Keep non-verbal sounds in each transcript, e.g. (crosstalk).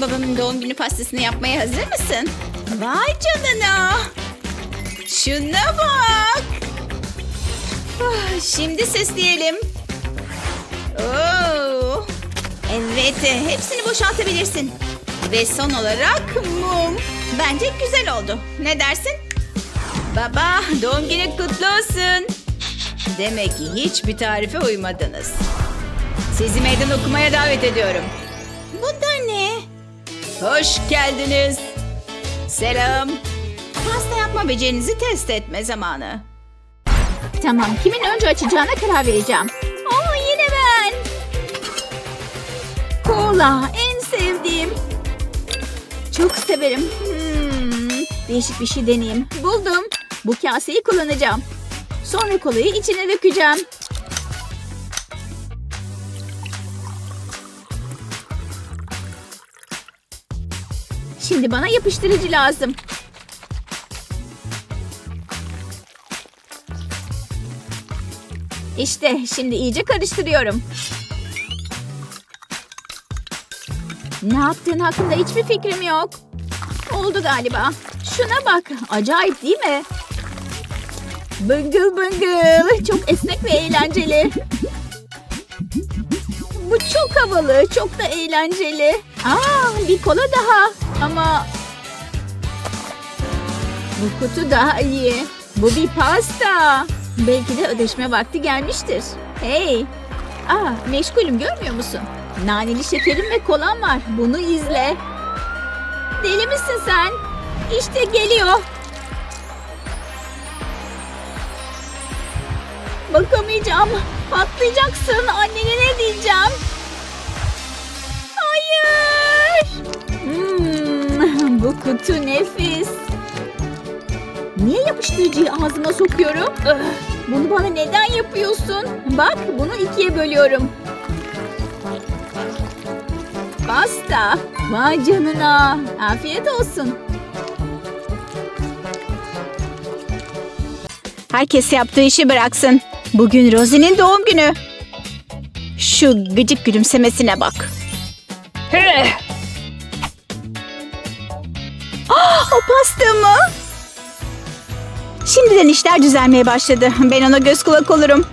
Babamın doğum günü pastasını yapmaya hazır mısın? Vay canına. Şuna bak. Ah, Şimdi sesleyelim. Oo. Evet, hepsini boşaltabilirsin. Ve son olarak mum. Bence güzel oldu. Ne dersin? Baba, doğum günü kutlu olsun. Demek ki hiçbir tarife uymadınız. Sizi meydan okumaya davet ediyorum. Hoş geldiniz. Selam. Pasta yapma becerinizi test etme zamanı. Tamam, kimin önce açacağına karar vereceğim. Aa, yine ben. Kola, en sevdiğim. Çok severim. Hmm, değişik bir şey deneyeyim. Buldum. Bu kaseyi kullanacağım. Sonra kolayı içine dökeceğim. Şimdi bana yapıştırıcı lazım. İşte şimdi iyice karıştırıyorum. Ne yaptığın hakkında hiçbir fikrim yok. Oldu galiba. Şuna bak. Acayip değil mi? Bıngıl bıngıl. Çok esnek ve eğlenceli. Bu çok havalı. Çok da eğlenceli. Aa, bir kola daha. Ama bu kutu daha iyi. Bu bir pasta. Belki de ödeşme vakti gelmiştir. Hey! Aa, meşgulüm görmüyor musun? Naneli şekerim ve kolam var. Bunu izle. Deli misin sen? İşte geliyor. Bakamayacağım. Patlayacaksın. Annene ne diyeceğim? Hayır. Bu kutu nefis. Niye yapıştırıcıyı ağzıma sokuyorum? Bunu bana neden yapıyorsun? Bak bunu ikiye bölüyorum. Pasta. Vay canına. Afiyet olsun. Herkes yaptığı işi bıraksın. Bugün Rosie'nin doğum günü. Şu gıcık gülümsemesine bak. Pasta mı? Şimdiden işler düzelmeye başladı. Ben ona göz kulak olurum.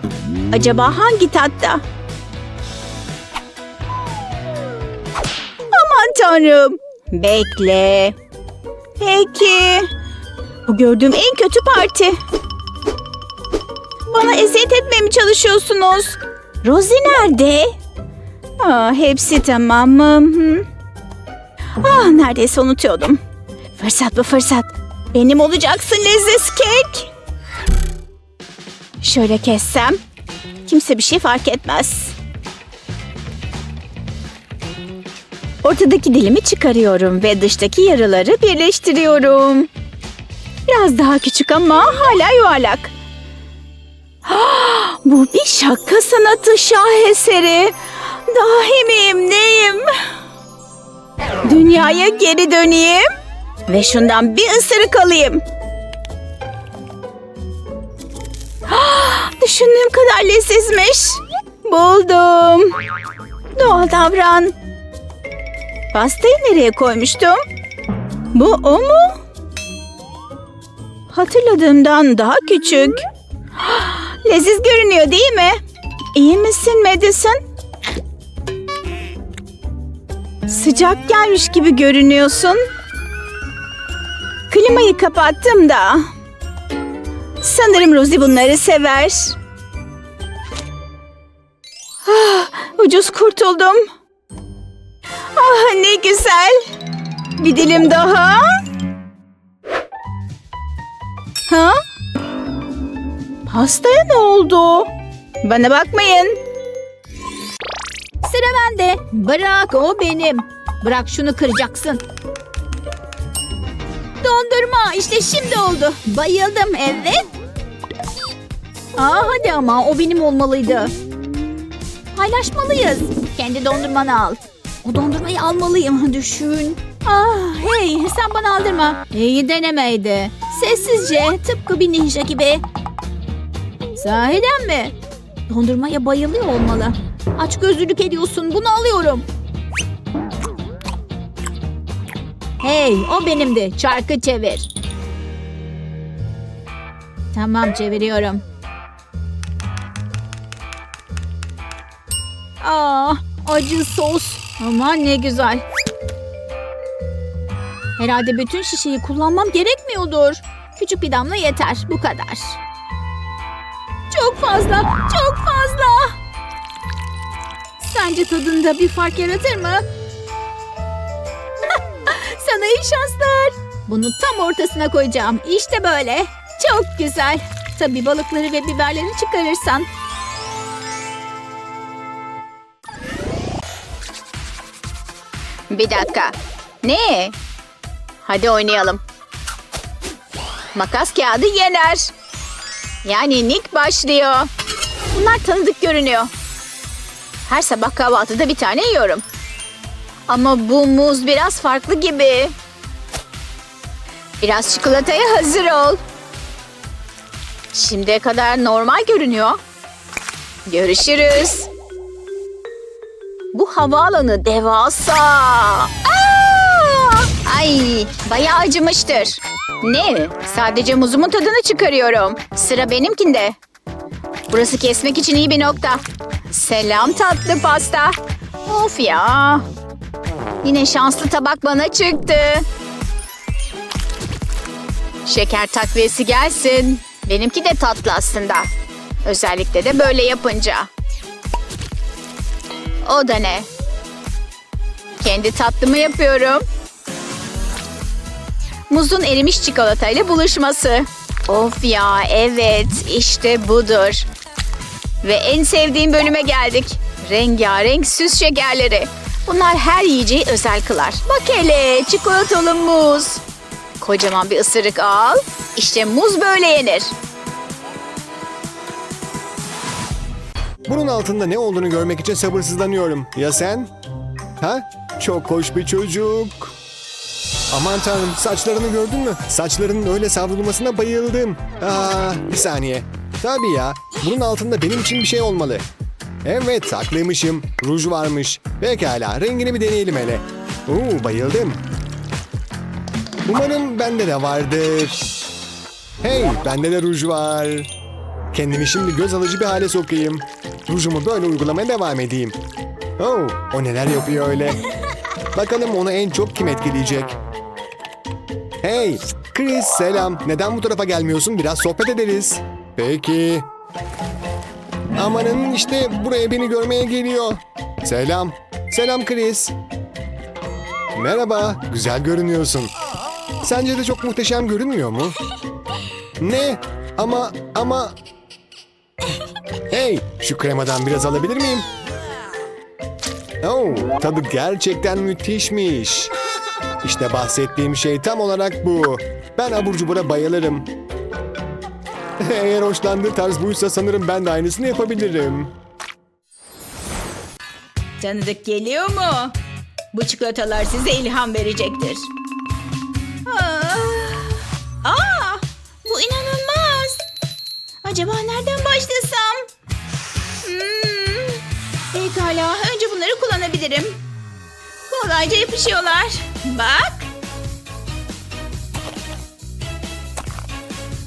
Acaba hangi tatta? Aman tanrım. Bekle. Peki. Bu gördüğüm en kötü parti. Bana eziyet etmeye mi çalışıyorsunuz? Rosie nerede? Aa, hepsi tamam mı? Ah, neredeyse unutuyordum. Fırsat bu fırsat. Benim olacaksın leziz kek. Şöyle kessem. Kimse bir şey fark etmez. Ortadaki dilimi çıkarıyorum ve dıştaki yarıları birleştiriyorum. Biraz daha küçük ama hala yuvarlak. (gasps) Bu bir şaka sanatı şaheseri. Dahi miyim neyim? Dünyaya geri döneyim. Ve şundan bir ısırık alayım. (gasps) Düşündüğüm kadar lezizmiş. Buldum. Doğal davran. Pastayı nereye koymuştum? Bu o mu? Hatırladığımdan daha küçük. (gasps) Leziz görünüyor değil mi? İyi misin Madison? Sıcak gelmiş gibi görünüyorsun. Klimayı kapattım da. Sanırım Rosie bunları sever. Ah, ucuz kurtuldum. Ah ne güzel. Bir dilim daha. Ha? Pastaya ne oldu? Bana bakmayın. Sıra bende. Bırak o benim. Bırak şunu kıracaksın. Dondurma işte şimdi oldu. Bayıldım evet. Aa hadi ama o benim olmalıydı. Paylaşmalıyız. Kendi dondurmanı al. O dondurmayı almalıyım (laughs) düşün. Ah hey sen bana aldırma. İyi denemeydi. Sessizce tıpkı bir ninja gibi. Sahiden mi? Dondurmaya bayılıyor olmalı. Aç gözlülük ediyorsun bunu alıyorum. Hey o benimdi. Çarkı çevir. Tamam çeviriyorum. Aa, acı sos. Aman ne güzel. Herhalde bütün şişeyi kullanmam gerekmiyordur. Küçük bir damla yeter. Bu kadar. Çok fazla, çok fazla. Sence tadında bir fark yaratır mı? Sana iyi şanslar. Bunu tam ortasına koyacağım. İşte böyle. Çok güzel. Tabii balıkları ve biberleri çıkarırsan. Bir dakika. Ne? Hadi oynayalım. Makas kağıdı yener. Yani Nick başlıyor. Bunlar tanıdık görünüyor. Her sabah kahvaltıda bir tane yiyorum. Ama bu muz biraz farklı gibi. Biraz çikolataya hazır ol. Şimdiye kadar normal görünüyor. Görüşürüz. Bu havaalanı devasa. Aa! Ay, bayağı acımıştır. Ne? Sadece muzumun tadını çıkarıyorum. Sıra benimkinde. Burası kesmek için iyi bir nokta. Selam tatlı pasta. Of ya. Yine şanslı tabak bana çıktı. Şeker takviyesi gelsin. Benimki de tatlı aslında. Özellikle de böyle yapınca. O da ne? Kendi tatlımı yapıyorum. Muzun erimiş çikolatayla buluşması. Of ya evet işte budur. Ve en sevdiğim bölüme geldik. Rengarenk süs şekerleri. Bunlar her yiyeceği özel kılar. Bak hele çikolatalı muz. Kocaman bir ısırık al. İşte muz böyle yenir. Bunun altında ne olduğunu görmek için sabırsızlanıyorum. Ya sen? Ha? Çok hoş bir çocuk. Aman tanrım saçlarını gördün mü? Saçlarının öyle savrulmasına bayıldım. Aa, bir saniye. Tabii ya. Bunun altında benim için bir şey olmalı. Evet haklıymışım. Ruj varmış. Pekala rengini bir deneyelim hele. Oo bayıldım. Umarım bende de vardır. Hey bende de ruj var. Kendimi şimdi göz alıcı bir hale sokayım. Rujumu böyle uygulamaya devam edeyim. Oh, o neler yapıyor öyle. Bakalım onu en çok kim etkileyecek? Hey, Chris selam. Neden bu tarafa gelmiyorsun? Biraz sohbet ederiz. Peki. Amanın işte buraya beni görmeye geliyor. Selam. Selam Chris. Merhaba, güzel görünüyorsun. Sence de çok muhteşem görünmüyor mu? Ne? Ama, ama... Hey, şu kremadan biraz alabilir miyim? Oh, tadı gerçekten müthişmiş. İşte bahsettiğim şey tam olarak bu. Ben abur cubura bayılırım. (laughs) Eğer hoşlandığı tarz buysa sanırım ben de aynısını yapabilirim. Tanıdık geliyor mu? Bu çikolatalar size ilham verecektir. Aa, aa, bu inanılmaz. Acaba nereden başlasam? Hmm, pekala, önce bunları kullanabilirim. Kolayca yapışıyorlar. Bak.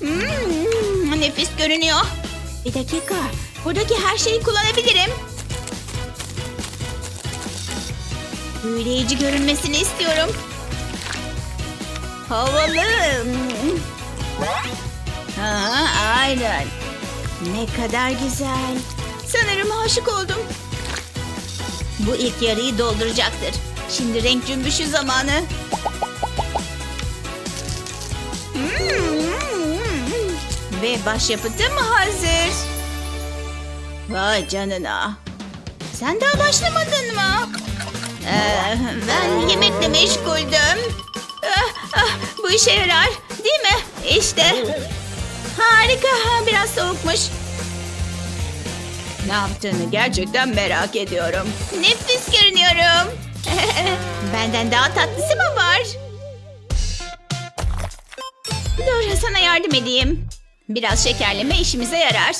Hmm, nefis görünüyor. Bir dakika, buradaki her şeyi kullanabilirim. Büyüleyici görünmesini istiyorum. Havalı. Ha, aynen. Ne kadar güzel. Sanırım aşık oldum. Bu ilk yarıyı dolduracaktır. Şimdi renk cümbüşü zamanı. Ve başyapıtım hazır. Vay canına. Sen daha başlamadın mı? Ee, ben yemekle meşguldüm. Ah, ah, bu işe yarar değil mi? İşte. Harika. Biraz soğukmuş. Ne yaptığını gerçekten merak ediyorum. Nefis görünüyorum. (laughs) Benden daha tatlısı mı var? Dur sana yardım edeyim. Biraz şekerleme işimize yarar.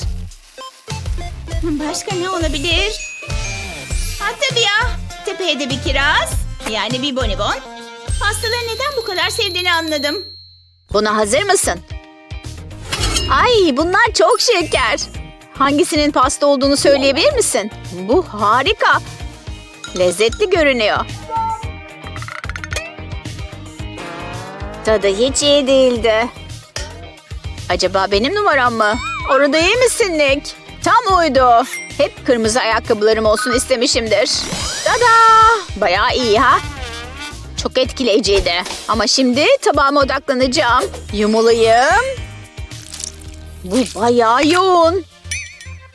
Başka ne olabilir? Ha tabii ya. Tepeye de bir kiraz. Yani bir bonibon. Pastaları neden bu kadar sevdiğini anladım. Buna hazır mısın? Ay bunlar çok şeker. Hangisinin pasta olduğunu söyleyebilir misin? Bu harika. Lezzetli görünüyor. Tadı hiç iyi değildi. Acaba benim numaram mı? Orada iyi misin Nick? Tam uydu. Hep kırmızı ayakkabılarım olsun istemişimdir. Tada! Bayağı iyi ha? Çok etkileyiciydi. Ama şimdi tabağıma odaklanacağım. Yumulayım. Bu bayağı yoğun.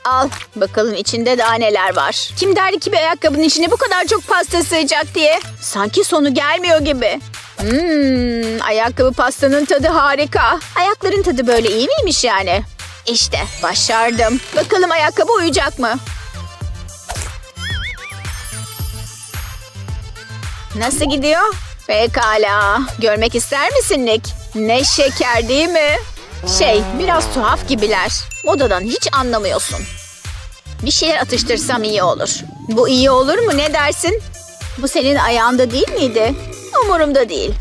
Al bakalım içinde daha neler var. Kim derdi ki bir ayakkabının içine bu kadar çok pasta sığacak diye. Sanki sonu gelmiyor gibi. Hmm, ayakkabı pastanın tadı harika. Ayakların tadı böyle iyi miymiş yani? İşte başardım. Bakalım ayakkabı uyacak mı? Nasıl gidiyor? Pekala. Görmek ister misin Nick? Ne şeker değil mi? Şey, biraz tuhaf gibiler. Modadan hiç anlamıyorsun. Bir şeyler atıştırsam iyi olur. Bu iyi olur mu ne dersin? Bu senin ayağında değil miydi? Umurumda değil.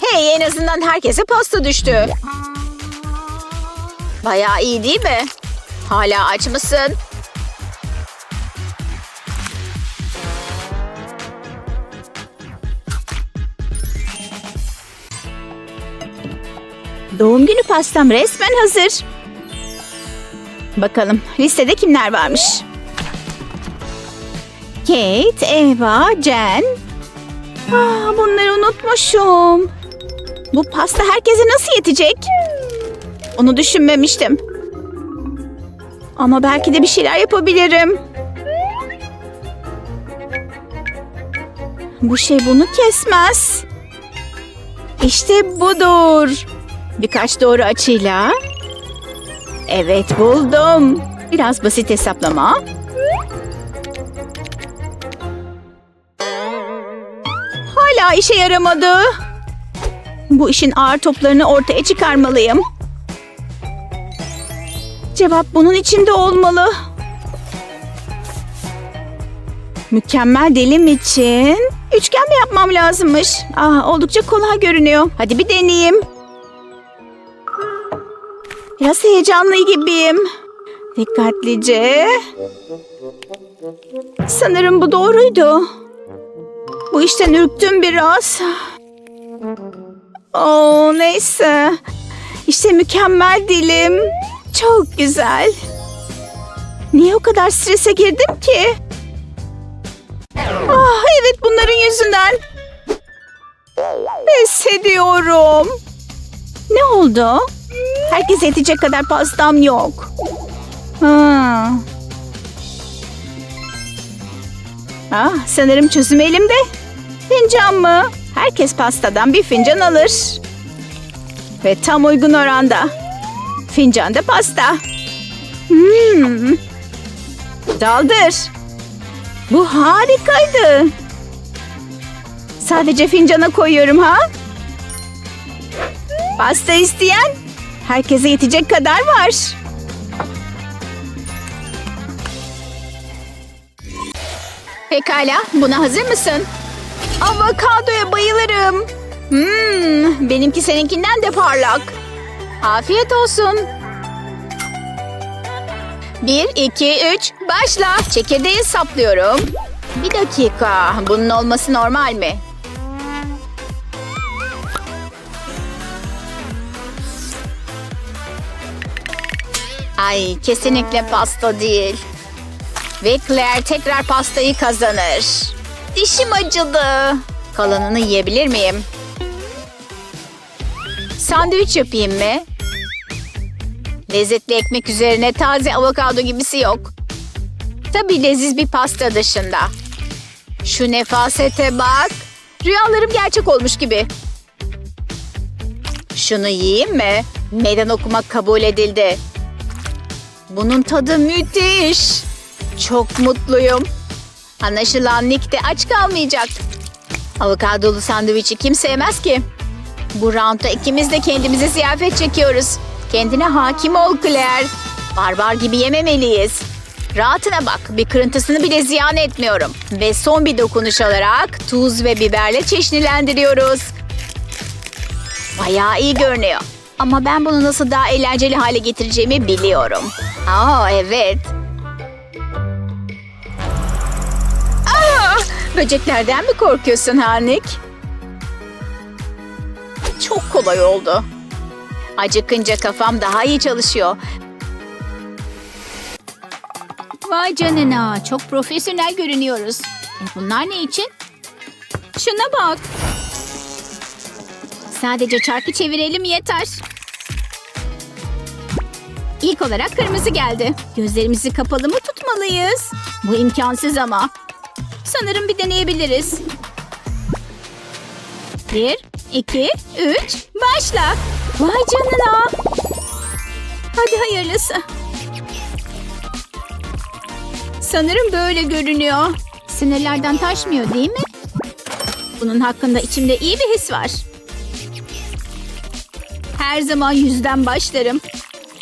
Hey en azından herkese pasta düştü. Bayağı iyi değil mi? Hala aç mısın? Doğum günü pastam resmen hazır. Bakalım listede kimler varmış? Kate, Eva, Jen. Aa, bunları unutmuşum. Bu pasta herkese nasıl yetecek? Onu düşünmemiştim. Ama belki de bir şeyler yapabilirim. Bu şey bunu kesmez. İşte budur. Birkaç doğru açıyla. Evet buldum. Biraz basit hesaplama. Hala işe yaramadı. Bu işin ağır toplarını ortaya çıkarmalıyım. Cevap bunun içinde olmalı. Mükemmel dilim için üçgen mi yapmam lazımmış? Ah, oldukça kolay görünüyor. Hadi bir deneyeyim. Biraz heyecanlı gibiyim. Dikkatlice. Sanırım bu doğruydu. Bu işten ürktüm biraz. Oo, neyse. İşte mükemmel dilim. Çok güzel. Niye o kadar strese girdim ki? Ah evet bunların yüzünden. Pes ediyorum. Ne oldu? Herkes yetecek kadar pastam yok. Ha. Ah, sanırım çözüm elimde. Fincan mı? Herkes pastadan bir fincan alır. Ve tam uygun oranda. Fincan da pasta. Hmm. Daldır. Bu harikaydı. Sadece fincana koyuyorum ha? Pasta isteyen? Herkese yetecek kadar var. Pekala, buna hazır mısın? Avokadoya bayılırım. Hmm, benimki seninkinden de parlak. Afiyet olsun. Bir, iki, üç, başla. Çekirdeği saplıyorum. Bir dakika, bunun olması normal mi? Ay, kesinlikle pasta değil. Ve Claire tekrar pastayı kazanır. Dişim acıdı. Kalanını yiyebilir miyim? Sandviç yapayım mı? Lezzetli ekmek üzerine taze avokado gibisi yok. Tabii leziz bir pasta dışında. Şu nefasete bak. Rüyalarım gerçek olmuş gibi. Şunu yiyeyim mi? Meydan okumak kabul edildi. Bunun tadı müthiş. Çok mutluyum. Anlaşılan Nick de aç kalmayacak. Avokadolu sandviçi kim sevmez ki? Bu roundda ikimiz de kendimize ziyafet çekiyoruz. Kendine hakim ol Claire. Barbar gibi yememeliyiz. Rahatına bak. Bir kırıntısını bile ziyan etmiyorum. Ve son bir dokunuş olarak tuz ve biberle çeşnilendiriyoruz. Bayağı iyi görünüyor. Ama ben bunu nasıl daha eğlenceli hale getireceğimi biliyorum. Aa evet. Böceklerden mi korkuyorsun Hanik? Çok kolay oldu. Acıkınca kafam daha iyi çalışıyor. Vay canına çok profesyonel görünüyoruz. E, bunlar ne için? Şuna bak. Sadece çarkı çevirelim yeter. İlk olarak kırmızı geldi. Gözlerimizi kapalı mı tutmalıyız? Bu imkansız ama. Sanırım bir deneyebiliriz. Bir, iki, üç, başla. Vay canına. Hadi hayırlısı. Sanırım böyle görünüyor. Sinirlerden taşmıyor değil mi? Bunun hakkında içimde iyi bir his var. Her zaman yüzden başlarım.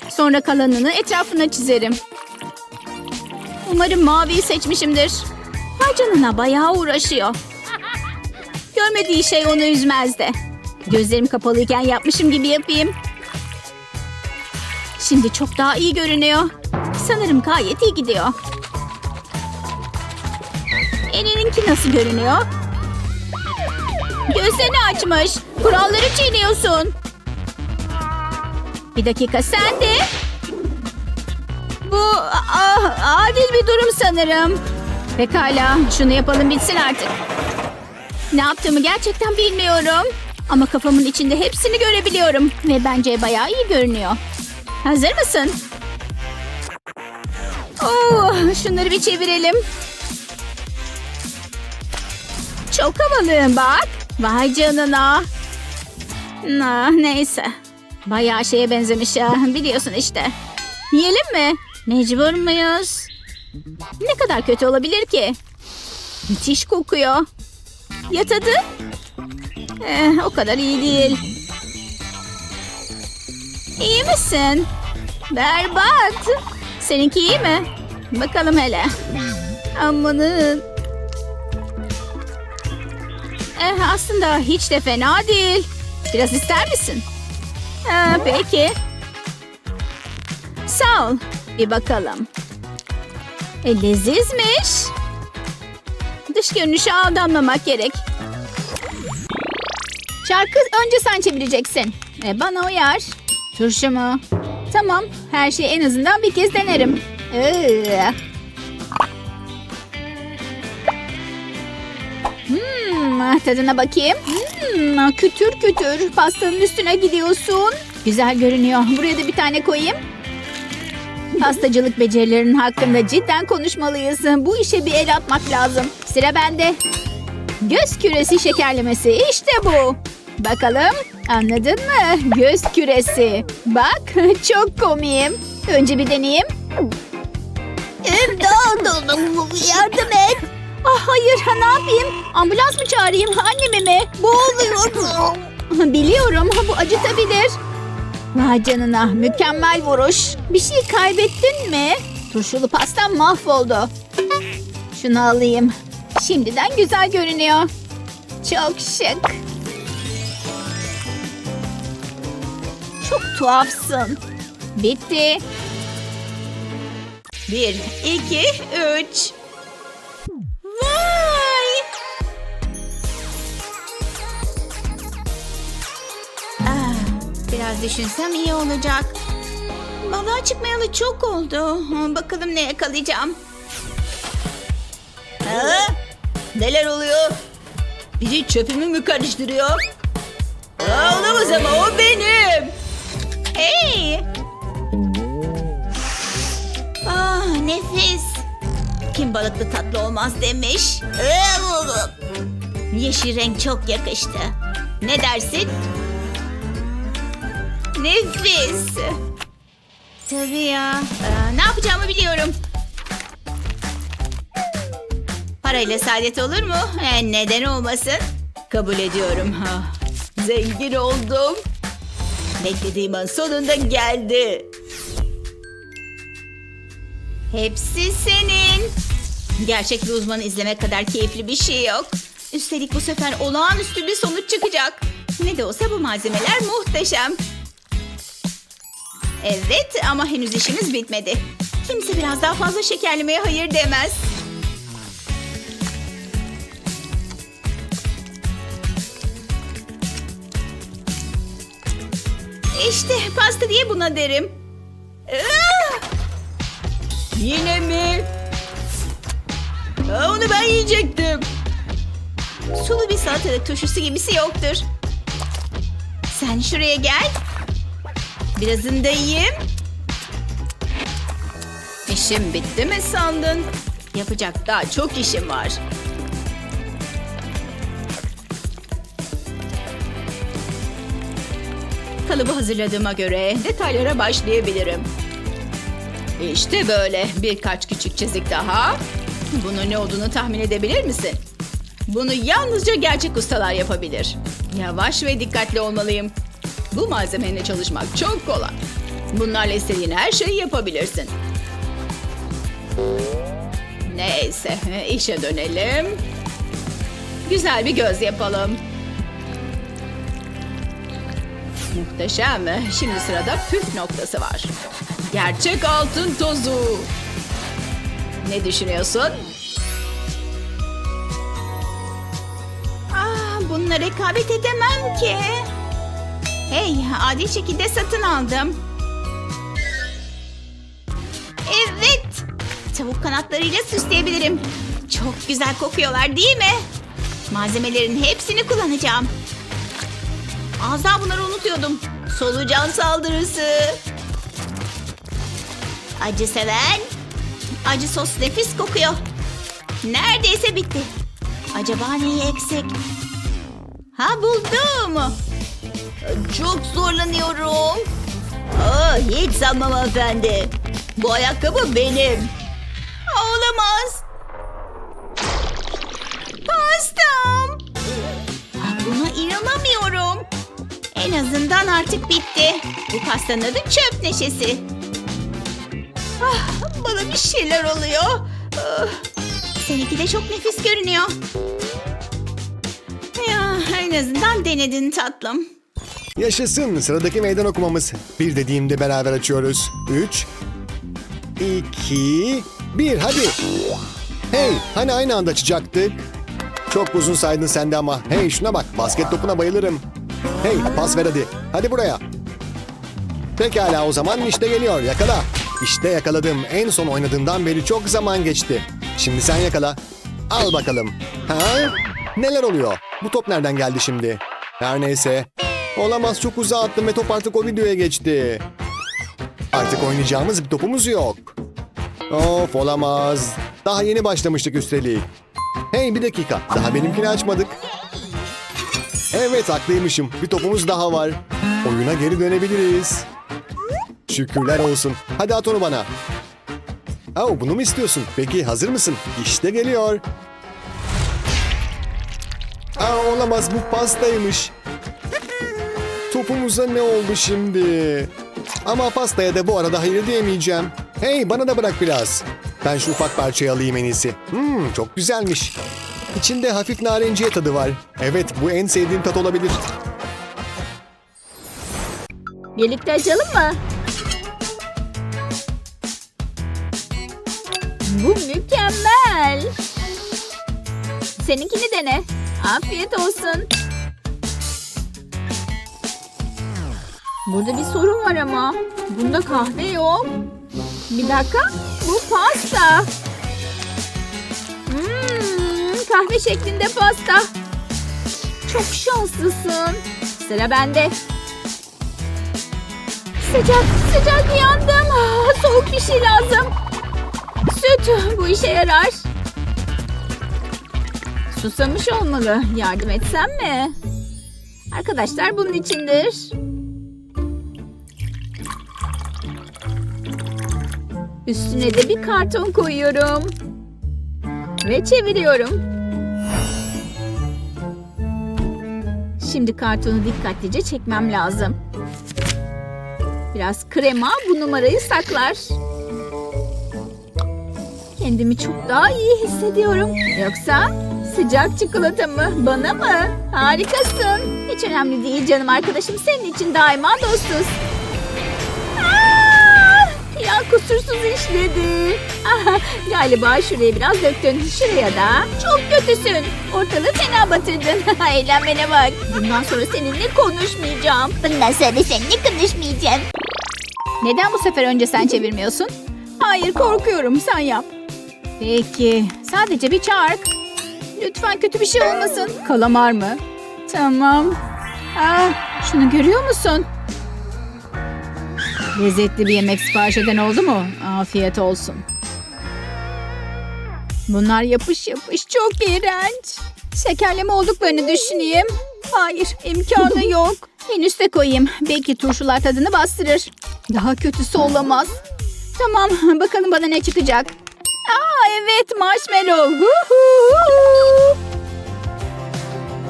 Sonra kalanını etrafına çizerim. Umarım maviyi seçmişimdir. Vay canına bayağı uğraşıyor. Görmediği şey onu üzmez de. Gözlerim kapalıyken yapmışım gibi yapayım. Şimdi çok daha iyi görünüyor. Sanırım gayet iyi gidiyor. Elininki nasıl görünüyor? Gözlerini açmış. Kuralları çiğniyorsun. Bir dakika sen de. Bu ah, adil bir durum sanırım. Pekala şunu yapalım bitsin artık. Ne yaptığımı gerçekten bilmiyorum. Ama kafamın içinde hepsini görebiliyorum. Ve bence bayağı iyi görünüyor. Hazır mısın? Oh, şunları bir çevirelim. Çok havalıyım bak. Vay canına. Na, neyse. Bayağı şeye benzemiş ya. Biliyorsun işte. Yiyelim mi? Mecbur muyuz? Ne kadar kötü olabilir ki? Müthiş kokuyor. Ya tadı? Eh, o kadar iyi değil. İyi misin? Berbat. Seninki iyi mi? Bakalım hele. Amanın. Eh, aslında hiç de fena değil. Biraz ister misin? Ha, peki. Sağ ol. Bir bakalım. E, lezizmiş. Dış görünüşe aldanmamak gerek. Şarkı önce sen çevireceksin. E, bana uyar. Turşu mu? Tamam. Her şeyi en azından bir kez denerim. Iı. Hmm, tadına bakayım. Hmm, kütür kütür pastanın üstüne gidiyorsun. Güzel görünüyor. Buraya da bir tane koyayım. Pastacılık becerilerinin hakkında cidden konuşmalıyız. Bu işe bir el atmak lazım. Sıra bende. Göz küresi şekerlemesi. İşte bu. Bakalım anladın mı? Göz küresi. Bak (laughs) çok komiyim. Önce bir deneyeyim. İmdat! Yardım et. Ah hayır ha, ne yapayım? Ambulans mı çağırayım? Annemi mi? Boğuluyorum. (laughs) Biliyorum bu acıtabilir. Vay canına mükemmel vuruş. Bir şey kaybettin mi? Turşulu pastam mahvoldu. Şunu alayım. Şimdiden güzel görünüyor. Çok şık. Çok tuhafsın. Bitti. Bir, iki, üç. Vay! Biraz düşünsem iyi olacak. Balığa çıkmayalı çok oldu. Bakalım ne yakalayacağım. Ha? Neler oluyor? Biri çöpümü mü karıştırıyor? Aa, olamaz ama o benim. Hey! Ah nefis. Kim balıklı tatlı olmaz demiş. Yeşil renk çok yakıştı. Ne dersin? Nefis. Tabii ya. Aa, ne yapacağımı biliyorum. Parayla saadet olur mu? E, neden olmasın? Kabul ediyorum. Ha. Zengin oldum. Beklediğim an sonunda geldi. Hepsi senin. Gerçek bir uzmanı izlemek kadar keyifli bir şey yok. Üstelik bu sefer olağanüstü bir sonuç çıkacak. Ne de olsa bu malzemeler muhteşem. Evet ama henüz işimiz bitmedi. Kimse biraz daha fazla şekerlemeye hayır demez. İşte pasta diye buna derim. Ah! Yine mi? Onu ben yiyecektim. Sulu bir salatalık turşusu gibisi yoktur. Sen şuraya gel. Birazını da yiyeyim. İşim bitti mi sandın? Yapacak daha çok işim var. Kalıbı hazırladığıma göre detaylara başlayabilirim. İşte böyle birkaç küçük çizik daha. Bunun ne olduğunu tahmin edebilir misin? Bunu yalnızca gerçek ustalar yapabilir. Yavaş ve dikkatli olmalıyım. Bu malzemeyle çalışmak çok kolay. Bunlarla istediğin her şeyi yapabilirsin. Neyse, işe dönelim. Güzel bir göz yapalım. Muhteşem. Şimdi sırada püf noktası var. Gerçek altın tozu. Ne düşünüyorsun? Ah, bununla rekabet edemem ki. Hey, adil şekilde satın aldım. Evet. Tavuk kanatlarıyla süsleyebilirim. Çok güzel kokuyorlar değil mi? Malzemelerin hepsini kullanacağım. Az daha bunları unutuyordum. Solucan saldırısı. Acı seven. Acı sos nefis kokuyor. Neredeyse bitti. Acaba neyi eksik? Ha buldum. Çok zorlanıyorum. Aa, hiç sanmam hanımefendi. Bu ayakkabı benim. Olamaz. Pastam. Buna inanamıyorum. En azından artık bitti. Bu pastanın adı çöp neşesi. Ah, bana bir şeyler oluyor. Ah, seninki de çok nefis görünüyor. Ya, en azından denedin tatlım. Yaşasın sıradaki meydan okumamız. Bir dediğimde beraber açıyoruz. Üç, iki, bir hadi. Hey hani aynı anda açacaktık. Çok uzun saydın sen de ama. Hey şuna bak basket topuna bayılırım. Hey pas ver hadi. Hadi buraya. Pekala o zaman işte geliyor yakala. İşte yakaladım. En son oynadığımdan beri çok zaman geçti. Şimdi sen yakala. Al bakalım. Ha? Neler oluyor? Bu top nereden geldi şimdi? Her neyse. Olamaz çok uzağa attım ve top artık o videoya geçti. Artık oynayacağımız bir topumuz yok. Of olamaz. Daha yeni başlamıştık üstelik. Hey bir dakika. Daha benimkini açmadık. Evet haklıymışım. Bir topumuz daha var. Oyuna geri dönebiliriz. Şükürler olsun. Hadi at onu bana. Oh, bunu mu istiyorsun? Peki hazır mısın? İşte geliyor. Aa, olamaz bu pastaymış. Topumuza ne oldu şimdi? Ama pastaya da bu arada hayır diyemeyeceğim. Hey bana da bırak biraz. Ben şu ufak parçayı alayım en iyisi. Hmm, çok güzelmiş. İçinde hafif narenciye tadı var. Evet bu en sevdiğim tat olabilir. Birlikte açalım mı? Bu mükemmel. Seninkini dene. Afiyet olsun. Burada bir sorun var ama. Bunda kahve yok. Bir dakika. Bu pasta. Hmm, kahve şeklinde pasta. Çok şanslısın. Sıra bende. Sıcak sıcak yandım. Ah, Soğuk bir şey lazım. Süt bu işe yarar. Susamış olmalı. Yardım etsem mi? Arkadaşlar bunun içindir. Üstüne de bir karton koyuyorum. Ve çeviriyorum. Şimdi kartonu dikkatlice çekmem lazım. Biraz krema bu numarayı saklar. Kendimi çok daha iyi hissediyorum. Yoksa sıcak çikolata mı? Bana mı? Harikasın. Hiç önemli değil canım arkadaşım. Senin için daima dostuz. Aa! Ya kusursuz işledi. Aha, galiba şuraya biraz döktün. Şuraya da. Çok kötüsün. Ortalığı fena batırdın. (laughs) Eğlenmene bak. Bundan sonra seninle konuşmayacağım. Bundan sonra seninle konuşmayacağım. Neden bu sefer önce sen çevirmiyorsun? Hayır korkuyorum sen yap. Peki sadece bir çark. Lütfen kötü bir şey olmasın. Kalamar mı? Tamam. Ah, şunu görüyor musun? Lezzetli bir yemek sipariş eden oldu mu? Afiyet olsun. Bunlar yapış yapış çok iğrenç. Şekerleme olduklarını düşüneyim. Hayır imkanı (laughs) yok. En üste koyayım. Belki turşular tadını bastırır. Daha kötüsü olamaz. Tamam bakalım bana ne çıkacak. Aa evet marshmallow. Huhu.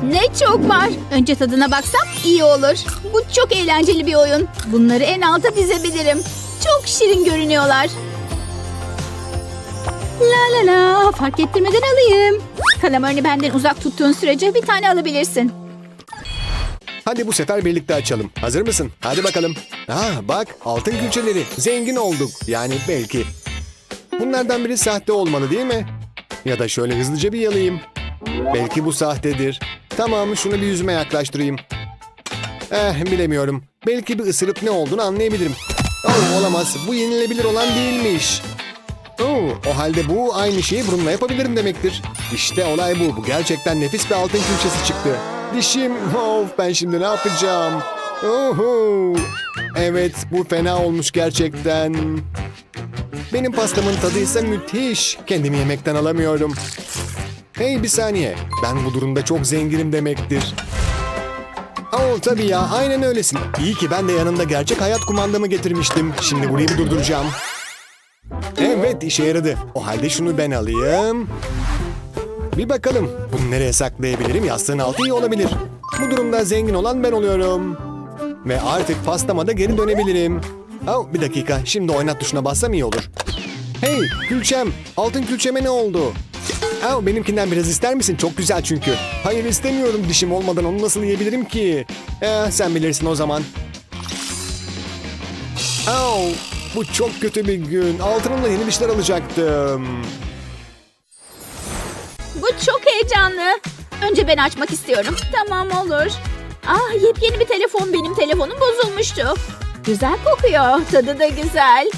Ne çok var. Önce tadına baksam iyi olur. Bu çok eğlenceli bir oyun. Bunları en alta dizebilirim. Çok şirin görünüyorlar. La la la fark ettirmeden alayım. Kalamarını benden uzak tuttuğun sürece bir tane alabilirsin. Hadi bu sefer birlikte açalım. Hazır mısın? Hadi bakalım. Aa bak altın külçeleri. Zengin olduk. Yani belki. Bunlardan biri sahte olmalı değil mi? Ya da şöyle hızlıca bir yalayayım. Belki bu sahtedir. Tamam şunu bir yüzüme yaklaştırayım. Eh bilemiyorum. Belki bir ısırıp ne olduğunu anlayabilirim. Oh olamaz. Bu yenilebilir olan değilmiş. Oo, o halde bu aynı şeyi bununla yapabilirim demektir. İşte olay bu. Bu gerçekten nefis bir altın külçesi çıktı. Dişim, of ben şimdi ne yapacağım? Oho. Evet bu fena olmuş gerçekten. Benim pastamın tadı ise müthiş. Kendimi yemekten alamıyorum. Hey bir saniye. Ben bu durumda çok zenginim demektir. Oo tabii ya aynen öylesin. İyi ki ben de yanında gerçek hayat kumandamı getirmiştim. Şimdi burayı bir durduracağım. Evet işe yaradı. O halde şunu ben alayım. Bir bakalım. Bunu nereye saklayabilirim? Yastığın altı iyi olabilir. Bu durumda zengin olan ben oluyorum. Ve artık pastama da geri dönebilirim. Oh, bir dakika. Şimdi oynat tuşuna bassam iyi olur. Hey külçem. Altın külçeme ne oldu? Oh, benimkinden biraz ister misin? Çok güzel çünkü. Hayır istemiyorum. Dişim olmadan onu nasıl yiyebilirim ki? Eh, sen bilirsin o zaman. Oh, bu çok kötü bir gün. Altınımla yeni bir şeyler alacaktım. Bu çok heyecanlı. Önce ben açmak istiyorum. Tamam olur. Ah yepyeni bir telefon. Benim telefonum bozulmuştu. Güzel kokuyor. Tadı da güzel.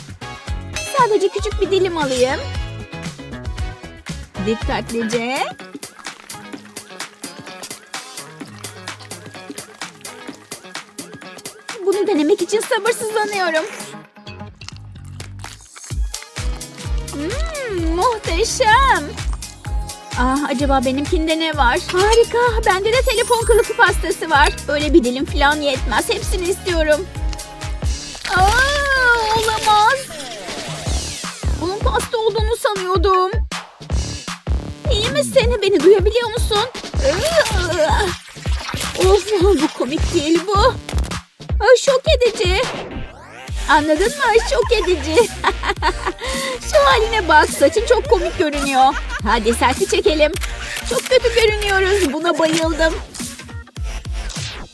Sadece küçük bir dilim alayım. Dikkatlice. Bunu denemek için sabırsızlanıyorum. Hmm, muhteşem. Ah acaba benimkinde ne var? Harika. Bende de telefon kılıfı pastası var. Böyle bir dilim falan yetmez. Hepsini istiyorum. Aa, olamaz. Bunun pasta olduğunu sanıyordum. İyi misin? Beni duyabiliyor musun? Of bu komik değil bu. Şok edici. Anladın mı? Şok edici. (laughs) Şu haline bak. Saçın çok komik görünüyor. Hadi selfie çekelim. Çok kötü görünüyoruz. Buna bayıldım.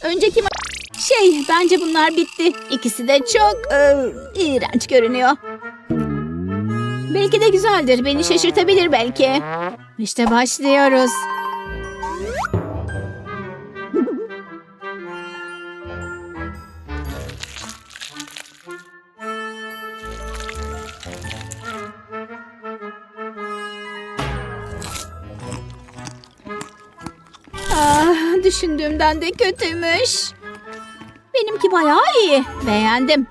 Önceki şey bence bunlar bitti. İkisi de çok ıı, iğrenç görünüyor. Belki de güzeldir. Beni şaşırtabilir belki. İşte başlıyoruz. Ah, düşündüğümden de kötüymüş. Benimki bayağı iyi. Beğendim.